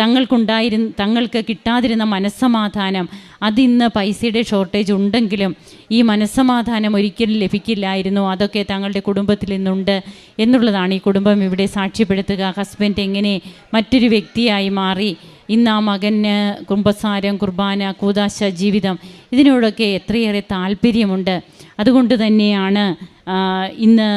തങ്ങൾക്കുണ്ടായിരുന്ന തങ്ങൾക്ക് കിട്ടാതിരുന്ന മനസ്സമാധാനം അതിന്ന് പൈസയുടെ ഷോർട്ടേജ് ഉണ്ടെങ്കിലും ഈ മനസ്സമാധാനം ഒരിക്കലും ലഭിക്കില്ലായിരുന്നു. അതൊക്കെ തങ്ങളുടെ കുടുംബത്തിൽ നിന്നുണ്ട് എന്നുള്ളതാണ് ഈ കുടുംബം ഇവിടെ സാക്ഷ്യപ്പെടുത്തുക. ഹസ്ബൻഡ് എങ്ങനെ മറ്റൊരു വ്യക്തിയായി മാറി ഇന്ന് ആ മകന് കുംഭസാരം കുർബാന കൂതാശ ജീവിതം ഇതിനോടൊക്കെ എത്രയേറെ താല്പര്യമുണ്ട്. അതുകൊണ്ട് തന്നെയാണ് ഇന്ന്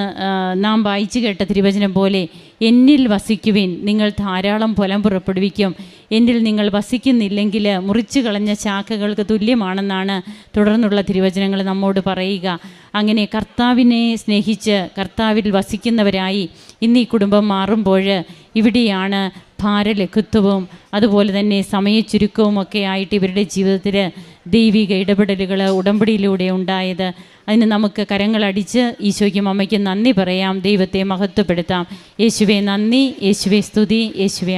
നാം വായിച്ചു കേട്ട തിരുവചനം പോലെ എന്നിൽ വസിക്കുവിൻ. നിങ്ങൾ ധാരാളം ഫലം പുറപ്പെടുവിക്കും. എന്നിൽ നിങ്ങൾ വസിക്കുന്നില്ലെങ്കിൽ മുറിച്ചു കളഞ്ഞ ശാഖകൾക്ക് തുല്യമാണെന്നാണ് തുടർന്നുള്ള തിരുവചനങ്ങൾ നമ്മോട് പറയുക. അങ്ങനെ കർത്താവിനെ സ്നേഹിച്ച് കർത്താവിൽ വസിക്കുന്നവരായി ഇന്ന് ഈ കുടുംബം മാറുമ്പോൾ ഇവിടെയാണ് ഭാരലഘുത്വവും അതുപോലെ തന്നെ സമയച്ചുരുക്കവും ഒക്കെ ആയിട്ട് ഇവരുടെ ജീവിതത്തിൽ ദൈവിക ഇടപെടലുകൾ ഉടമ്പടിയിലൂടെ ഉണ്ടായത്. അതിന് നമുക്ക് കരങ്ങളടിച്ച് ഈശോയ്ക്കും അമ്മയ്ക്കും നന്ദി പറയാം. ദൈവത്തെ മഹത്വപ്പെടുത്താം. യേശുവെ നന്ദി. യേശുവെ സ്തുതി. യേശുവെ